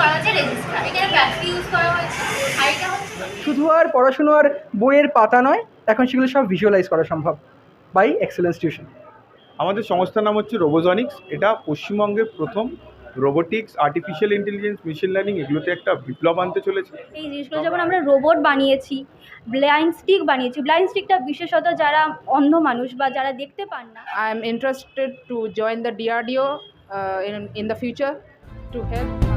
করা হচ্ছে রেজিস্টার এখানে ব্যাটারি ইউজ করা হয়েছে? আর এটা হচ্ছে শুধু আর পড়াশুনো আর বইয়ের পাতা নয় এখন সেগুলো সব ভিজুয়ালাইজ করা সম্ভব বাই এক্সেলেন্স টিউশন আমাদের সংস্থার নাম হচ্ছে রোবোজনিক্স এটা পশ্চিমবঙ্গের প্রথম robotics artificial intelligence machine learning এগুলোতে একটা বিপ্লব আনতে চলেছে। এই জিনিসগুলো যেমন আমরা রোবট বানিয়েছি ব্লাইন্ড স্টিক বানিয়েছি। ব্লাইন্ড স্টিকটা বিশেষত যারা অন্ধ মানুষ বা যারা দেখতে পান না। I am interested to join the DRDO in the future to future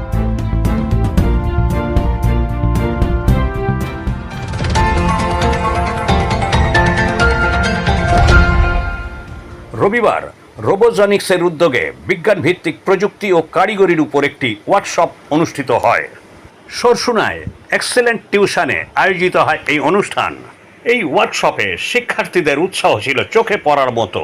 রবিবার রোবোজনিক্সের উদ্যোগে বিজ্ঞান ভিত্তিক প্রযুক্তি ও কারিগরির উপর একটি ওয়ার্কশপ অনুষ্ঠিত হয়। সরসুনায় এক্সেলেন্ট টিউশনে আয়োজিত হয় এই অনুষ্ঠান। এই ওয়ার্কশপে শিক্ষার্থীদের উৎসাহ ছিল চোখে পড়ার মতো।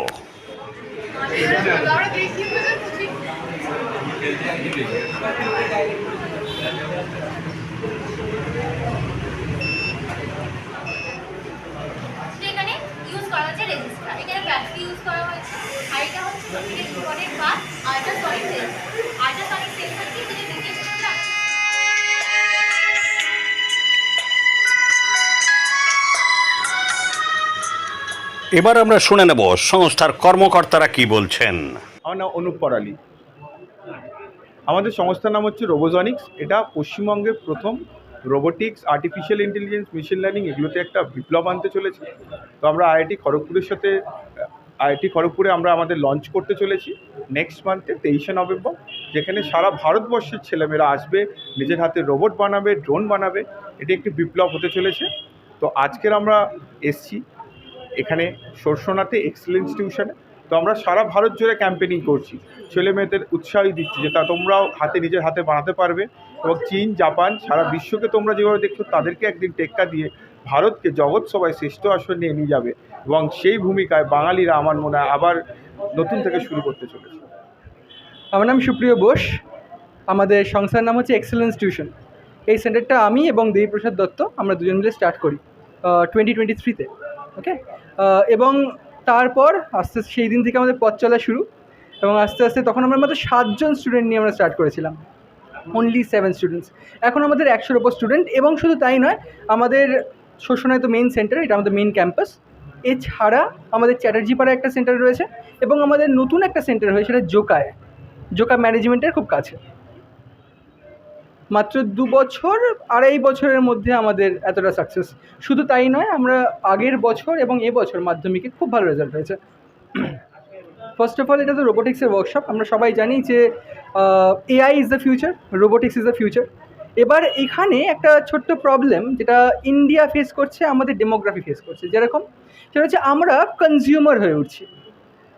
এবার আমরা শুনে নেব সংস্থার কর্মকর্তারা কি বলছেন। আমার নাম অনুপ আমাদের সংস্থার নাম হচ্ছে রোবোজনিক্স। এটা পশ্চিমবঙ্গের প্রথম robotics artificial intelligence machine learning এগুলোতে একটা বিপ্লব আনতে চলেছে। তো আমরা আইআইটি খড়গপুরের সাথে, আইআইটি খড়গপুরে আমরা আমাদের লঞ্চ করতে চলেছি নেক্সট মান্থে তেইশে নভেম্বর, যেখানে সারা ভারতবর্ষের ছেলেমেয়েরা আসবে, নিজের হাতে রোবট বানাবে ড্রোন বানাবে। এটি একটি বিপ্লব হতে চলেছে। তো আজকের আমরা এসছি। এখানে সরসোনাতে এক্সেলেন্স টিউশনে তো আমরা সারা ভারত জুড়ে ক্যাম্পেনিং করছি। ছেলে মেয়েদের উৎসাহই দিচ্ছি যে তা তোমরাও হাতে নিজের হাতে বানাতে পারবে এবং চীন, জাপান সারা বিশ্বকে তোমরা যেভাবে দেখছ তাদেরকে একদিন টেক্কা দিয়ে ভারতকে জগৎ সবাই শ্রেষ্ঠ আসন নিয়ে নিয়ে যাবে এবং সেই ভূমিকায় বাঙালিরা আমার মনে হয় আবার নতুন থেকে শুরু করতে চলেছে। আমার নাম সুপ্রিয় বোস। আমাদের সংস্থার নাম হচ্ছে এক্সেলেন্স টিউশন এই সেন্টারটা আমি এবং দেবীপ্রসাদ দত্ত আমরা দুজন মিলে স্টার্ট করি টোয়েন্টি টোয়েন্টি থ্রিতে ওকে এবং তারপর আস্তে আস্তে সেই দিন থেকে আমাদের পথ চলা শুরু এবং আস্তে আস্তে তখন আমরা মাত্র সাতজন স্টুডেন্ট নিয়ে আমরা স্টার্ট করেছিলাম। অনলি সেভেন স্টুডেন্টস এখন আমাদের একশোর ওপর স্টুডেন্ট এবং শুধু তাই নয়, আমাদের শোষণায় তো মেইন সেন্টার এটা আমাদের মেইন ক্যাম্পাস এছাড়া আমাদের চ্যাটার্জি পাড়া একটা সেন্টার রয়েছে এবং আমাদের নতুন একটা সেন্টার হয়েছে, সেটা জোকায়। জোকা ম্যানেজমেন্টের খুব কাছে। মাত্র দু বছর, আড়াই বছরের মধ্যে আমাদের এতটা সাকসেস শুধু তাই নয়, আমরা আগের বছর এবং এবছর মাধ্যমিকে খুব ভালো রেজাল্ট হয়েছে। ফার্স্ট অফ অল এটা তো রোবোটিক্সের ওয়ার্কশপ আমরা সবাই জানি যে AI is the future robotics is the future এবার এখানে একটা ছোট্ট প্রবলেম যেটা ইন্ডিয়া ফেস করছে, আমাদের ডেমোগ্রাফি ফেস করছে। যেরকম, সেটা হচ্ছে আমরা কনজিউমার হয়ে উঠছি।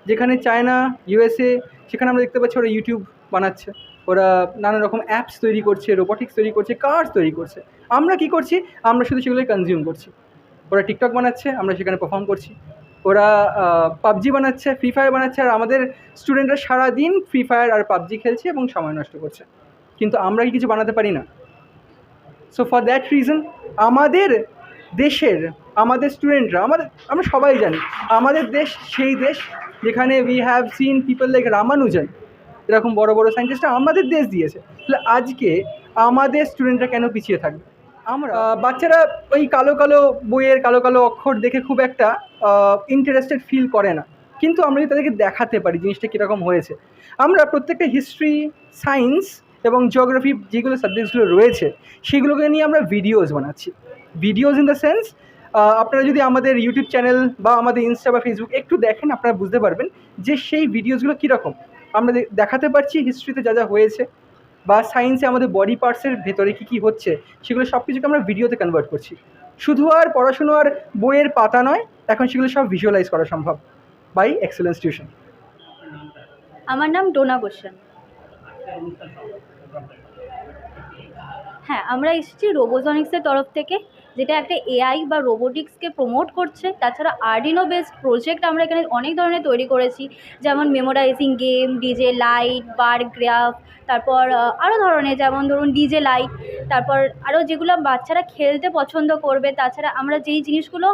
যেখানে চায়না ইউএসএ সেখানে আমরা দেখতে পাচ্ছি ওরা ইউটিউব বানাচ্ছে। ওরা নানা রকম অ্যাপস তৈরি করছে রোবোটিক্স তৈরি করছে কার্স তৈরি করছে। আমরা কি করছি? আমরা শুধু সেগুলোই কনজিউম করছি। ওরা টিকটক বানাচ্ছে, আমরা সেখানে পারফর্ম করছি। ওরা পাবজি বানাচ্ছে ফ্রি ফায়ার বানাচ্ছে, আর আমাদের স্টুডেন্টরা সারাদিন ফ্রি ফায়ার আর পাবজি খেলছে এবং সময় নষ্ট করছে। কিন্তু আমরা কি কিছু বানাতে পারি না? সো ফর দ্যাট রিজন আমাদের দেশের, আমাদের স্টুডেন্টরা আমাদের, আমরা সবাই জানি, আমাদের দেশ, সেই দেশ যেখানে we have seen people like Ramanujan এরকম বড় বড় সায়েন্টিস্টরা আমাদের দেশ দিয়েছে। তাহলে আজকে আমাদের স্টুডেন্টরা কেন পিছিয়ে থাকবে? আমরা বাচ্চারা ওই কালো কালো বইয়ের কালো কালো অক্ষর দেখে খুব একটা ইন্টারেস্টেড ফিল করে না। কিন্তু আমরা যদি তাদেরকে দেখাতে পারি জিনিসটা কীরকম হয়েছে। আমরা প্রত্যেকটা হিস্ট্রি সায়েন্স এবং জিওগ্রাফি যেগুলো সাবজেক্টসগুলো রয়েছে, সেগুলোকে নিয়ে আমরা ভিডিওস বানাচ্ছি। ভিডিওস ইন দ্য সেন্স আপনারা যদি আমাদের ইউটিউব চ্যানেল বা আমাদের ইনস্টা বা ফেসবুক একটু দেখেন, আপনারা বুঝতে পারবেন যে সেই ভিডিওসগুলো কীরকম। আমরা দেখাতে পারছি হিস্ট্রিতে যা যা হয়েছে বা সায়েন্সে আমাদের বডি পার্টসের ভেতরে কী কী হচ্ছে, সেগুলো সব কিছুকে আমরা ভিডিওতে কনভার্ট করছি। শুধু আর পড়াশুনো আর বইয়ের পাতা নয়, এখন সেগুলো সব ভিজুয়ালাইজ করা সম্ভব বাই এক্সেলেন্স টিউশন আমার নাম ডোনা গোস্বামী। হ্যাঁ আমরা এসেছি রোবোজনিক্সের তরফ থেকে, যেটা একটা এআই বা রোবোটিক্সকে প্রমোট করছে। তাছাড়া আর্ডিনো বেসড প্রজেক্ট আমরা এখানে অনেক ধরনের তৈরি করেছি, যেমন memorising game DJ light bar graph তারপর আরও ধরনের, যেমন ধরুন ডিজে লাইট তারপর আরও যেগুলো বাচ্চারা খেলতে পছন্দ করবে, তাছাড়া আমরা যেই জিনিসগুলো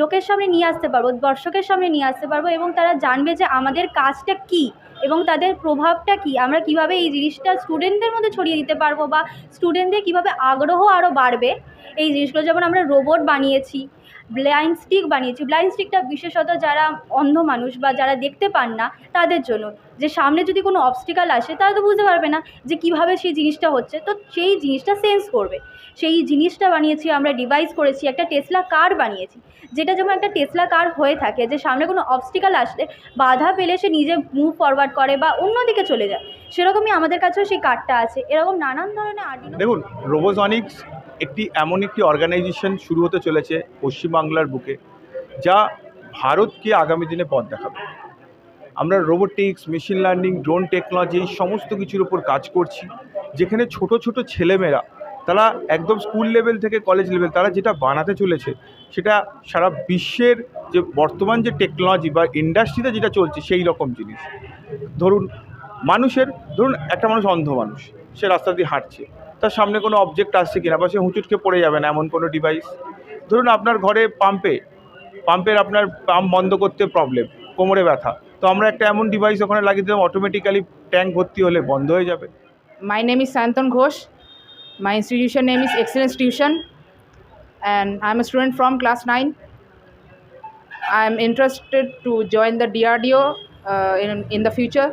লোকের সামনে নিয়ে আসতে পারব, দর্শকের সামনে নিয়ে আসতে পারব এবং তারা জানবে যে আমাদের কাজটা কি এবং তাদের প্রভাবটা কি। আমরা কীভাবে এই জিনিসটা স্টুডেন্টদের মধ্যে ছড়িয়ে দিতে পারব বা স্টুডেন্টদের কীভাবে আগ্রহ আরও বাড়বে। এই জিনিসগুলো যেমন আমরা রোবট বানিয়েছি ব্লাইন্ড স্টিক বানিয়েছি। ব্লাইন্ড স্টিকটা বিশেষত যারা অন্ধ মানুষ বা যারা দেখতে পান না তাদের জন্য। যে সামনে যদি কোনো অবস্টিকাল আসে তারা তো বুঝতে পারবে না যে কীভাবে সেই জিনিসটা হচ্ছে। তো সেই জিনিসটা সেন্স করবে। সেই জিনিসটা বানিয়েছি আমরা ডিভাইস করেছি একটা টেসলা কার বানিয়েছি। যেটা যেমন একটা টেসলা কার হয়ে থাকে যে সামনে কোনো অবস্টিকাল আসলে বাধা পেলে সে নিজে মুভ ফরওয়ার্ড করে বা অন্যদিকে চলে যায়। সেরকমই আমাদের কাছেও সেই কারটা আছে। এরকম নানান ধরনের আর্ডিনো দেখুন রোবোজনিক্স একটি এমন একটি অর্গানাইজেশন শুরু হতে চলেছে পশ্চিমবাংলার বুকে, যা ভারতকে আগামী দিনে পথ দেখাবে। আমরা robotics machine learning drone technology এই সমস্ত কিছুর উপর কাজ করছি, যেখানে ছোট ছোট ছেলেমেয়েরা, তারা একদম স্কুল লেভেল থেকে কলেজ লেভেল তারা যেটা বানাতে চলেছে, সেটা সারা বিশ্বের যে বর্তমান যে টেকনোলজি বা ইন্ডাস্ট্রিতে যেটা চলছে, সেই রকম জিনিস। ধরুন, মানুষের, ধরুন একটা মানুষ অন্ধ মানুষ, সে রাস্তা দিয়ে হাঁটছে। তার সামনে কোনো অবজেক্ট আসছে কিনা বা সে হুঁচুটকে পড়ে যাবে না এমন কোনো ডিভাইস ধরুন আপনার ঘরে পাম্পে পাম্পের আপনার পাম্প বন্ধ করতে প্রবলেম কোমরে ব্যথা। তো আমরা একটা এমন ডিভাইস ওখানে লাগিয়ে দিলাম অটোমেটিক্যালি ট্যাঙ্ক ভর্তি হলে বন্ধ হয়ে যাবে। My name is Sayantan Ghosh my institution name is excellence tuition and I am student from class nine I am interested to join the DRDO in the future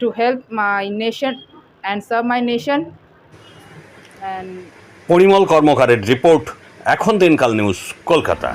to help my nation and serve my nation Parimal কর্মকারের report এখন দিনকাল news Kolkata.